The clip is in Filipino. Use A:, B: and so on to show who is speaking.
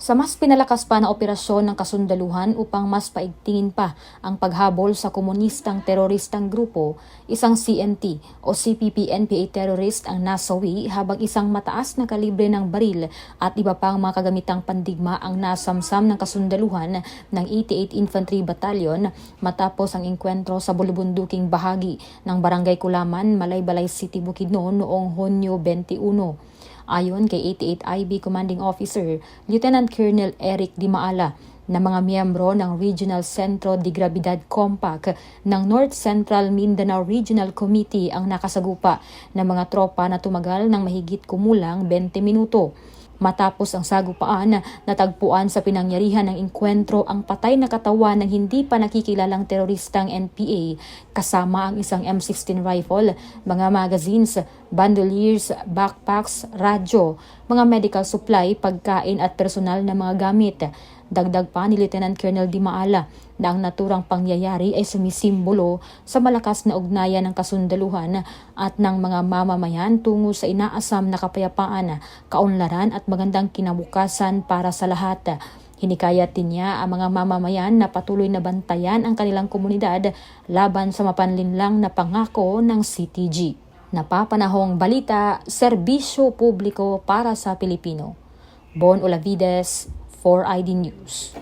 A: Sa mas pinalakas pa na operasyon ng kasundaluhan upang mas paigtingin pa ang paghabol sa komunistang teroristang grupo, isang CNT o CPP-NPA terrorist ang nasawi habang isang mataas na kalibre ng baril at iba pang mga kagamitang pandigma ang nasamsam ng kasundaluhan ng 88 Infantry Battalion matapos ang engkwentro sa bulubunduking bahagi ng Barangay Kulaman, Malaybalay City, Bukidnon noong Hunyo 21. Ayon kay 88 IB Commanding Officer Lieutenant Colonel Eric Di Maala na mga miyembro ng Regional Centro de Gravidad Compact ng North Central Mindanao Regional Committee ang nakasagupa ng mga tropa na tumagal ng mahigit kumulang 20 minuto. Matapos ang sagupaan, natagpuan sa pinangyarihan ng inkwentro ang patay na katawan ng hindi pa nakikilalang teroristang NPA kasama ang isang M16 rifle, mga magazines, bandoliers, backpacks, radyo, mga medical supply, pagkain at personal na mga gamit. Dagdag pa ni Lieutenant Colonel Di Maala na ang naturang pangyayari ay sumisimbolo sa malakas na ugnayan ng kasundaluhan at ng mga mamamayan tungo sa inaasam na kapayapaan, kaunlaran at magandang kinabukasan para sa lahat. Hinikayat din niya ang mga mamamayan na patuloy na bantayan ang kanilang komunidad laban sa mapanlinlang na pangako ng CTG. Napapanahong balita, serbisyo publiko para sa Pilipino. Bon Olavides, for ID News.